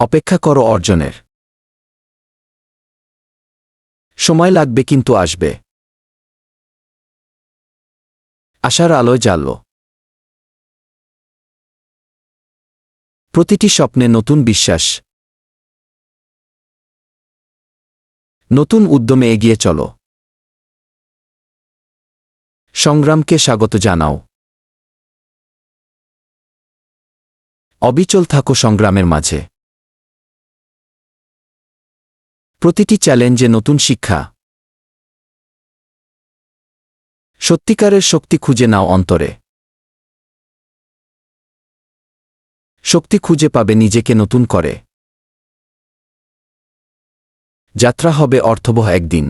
অপেক্ষা করো অর্জনের। সময় লাগবে কিন্তু আসবে। আশার আলোয় জ্বালল প্রতিটি স্বপ্নে নতুন বিশ্বাস। নতুন উদ্যমে এগিয়ে চলো। সংগ্রামকে স্বাগত জানাও। অবিচল থাকো সংগ্রামের মাঝে। প্রতিটি চ্যালেঞ্জে নতুন শিক্ষা। সত্যিকারের শক্তি খুঁজে নাও অন্তরে। শক্তি খুঁজে পাবে নিজেকে নতুন করে। যাত্রা হবে অর্থবহ একদিন।